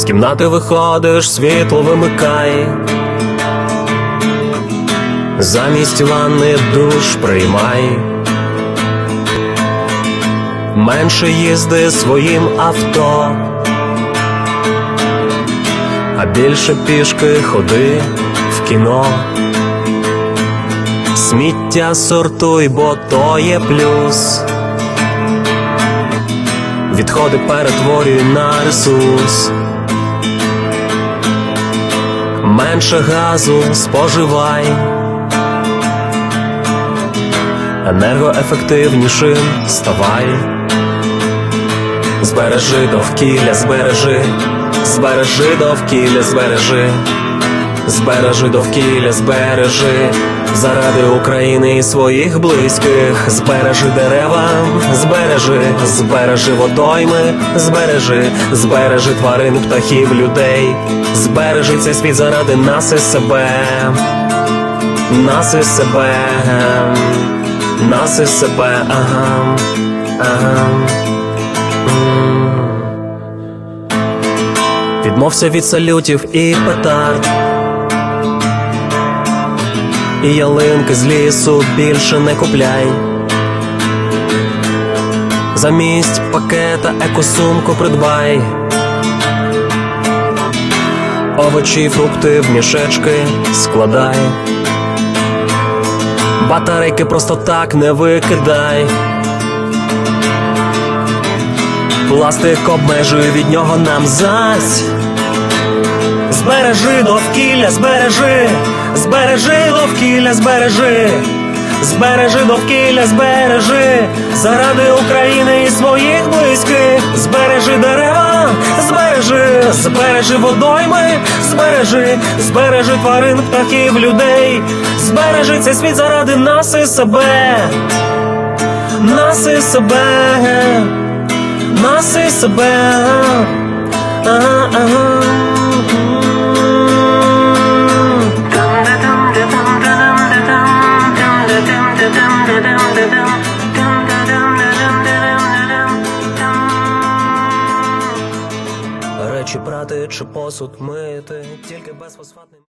З кімнати виходиш, світло вимикай. Замість ванни душ приймай. Менше їзди своїм авто, а більше пішки ходи в кіно. Сміття сортуй, бо то є плюс. Відходи перетворюй на ресурс. Менше газу споживай. Енергоефективнішим ставай. Збережи довкілля, збережи, збережи довкілля, збережи, збережи довкілля, збережи, заради України і своїх близьких, збережи дерева, збережи, збережи водойми, збережи, збережи тварин, птахів, людей, збережи цей світ заради нас і себе, нас і себе, нас і себе, ага, ага. Відмовся від салютів і петард. І ялинки з лісу більше не купляй. Замість пакета екосумку придбай. Овочі, фрукти в мішечки складай. Батарейки просто так не викидай. Пластик обмежує від нього нам зась. Збережи довкілля, збережи, збережи довкілля, збережи, збережи довкілля, збережи, заради України і своїх близьких, збережи дерева, збережи, збережи водойми, збережи, збережи тварин, птахів, людей, збережи цей світ заради нас і себе, нас і себе. Нас і себе. Речі брати чи посуд мити, тільки без фосфатних.